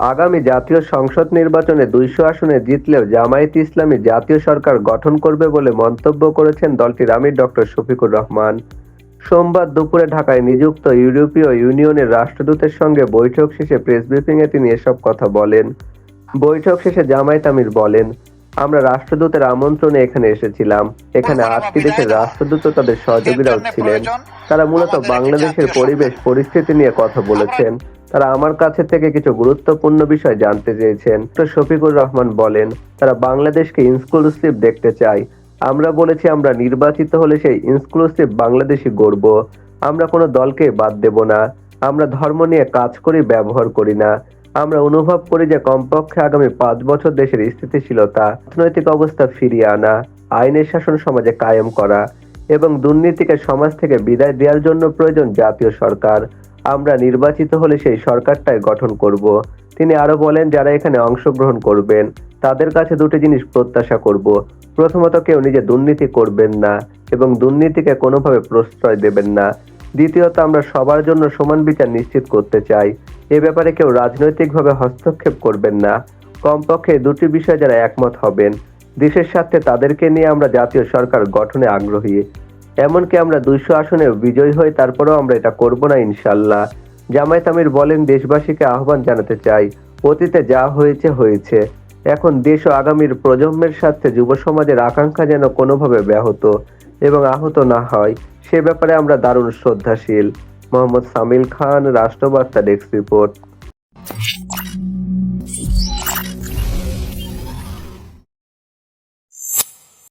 আগামী জাতীয় সংসদ নির্বাচনে দুইশো আসনে জিতলেও জামায়াত ইসলামী জাতীয় সরকার গঠন করবে বলে মন্তব্য করেছেন দলটির আমির ডক্টর শফিকুর রহমান। সোমবার দুপুরে ঢাকায় নিযুক্ত ইউরোপীয় ইউনিয়নের রাষ্ট্রদূতের সঙ্গে বৈঠক শেষে প্রেস ব্রিফিংয়ে তিনি এসব কথা বলেন। বৈঠক শেষে জামায়াত আমির বলেন, আমরা রাষ্ট্রদূতের আমন্ত্রণে এখানে এসেছিলাম। এখানে আটটি দেশের রাষ্ট্রদূত তাদের সহযোগীরাও ছিলেন। তারা মূলত বাংলাদেশের পরিবেশ, পরিস্থিতি নিয়ে কথা বলেছেন। তারা আমার কাছে থেকে কিছু গুরুত্বপূর্ণ বিষয় জানতে চেয়েছেন। তো শফিকুর রহমান বলেন, তারা বাংলাদেশকে ইনক্লুসিভ দেখতে চায়। আমরা বলেছি আমরা নির্বাচিত হলে সেই ইনক্লুসিভ বাংলাদেশই গড়ব। আমরা কোনো দলকে বাদ দেব না। আমরা ধর্ম নিয়ে কাজ করি, ব্যবহার করি না। আমরা অনুভব করি যে কমপক্ষে আগামী পাঁচ বছর দেশের স্থিতিশীলতা, অর্থনৈতিক অবস্থা ফিরিয়ে আনা, আইনের শাসন সমাজে কায়েম করা এবং দুর্নীতিকে সমাজ থেকে বিদায় দেওয়ার জন্য প্রয়োজন জাতীয় সরকার। আমরা নির্বাচিত হলে সেই সরকারটাই গঠন করব। তিনি আরও বলেন, যারা এখানে অংশগ্রহণ করবেন, তাদের কাছে দুটি জিনিস প্রত্যাশা করব। প্রথমত, কেউ নিজে দুর্নীতি করবেন না এবং দুর্নীতিকে কোনোভাবে প্রশ্রয় দেবেন না। দ্বিতীয়ত, আমরা সবার জন্য সমান বিচার নিশ্চিত করতে চাই। এ ব্যাপারে কেউ রাজনৈতিকভাবে হস্তক্ষেপ করবেন না। কমপক্ষে দুটি বিষয়ে যারা একমত হবেন, দেশের স্বার্থে তাদেরকে নিয়ে আমরা জাতীয় সরকার গঠনে আগ্রহী। এমনকি আমরা দুইশো আসনে বিজয়ী হই তারপরেও আমরা এটা করব না, ইনশাল্লাহ। জামায়াত আমির বলেন, দেশবাসীকে আহ্বান জানাতে চাই, অতীতে যা হয়েছে হয়েছে। এখন দেশ ও আগামীর প্রজন্মের স্বার্থে যুব সমাজের আকাঙ্ক্ষা যেন কোনোভাবে ব্যাহত এবং আহত না হয়, সে ব্যাপারে আমরা দারুণ শ্রদ্ধাশীল। মোহাম্মদ সামিল খান, রাষ্ট্রবার্তা ডেস্ক রিপোর্ট।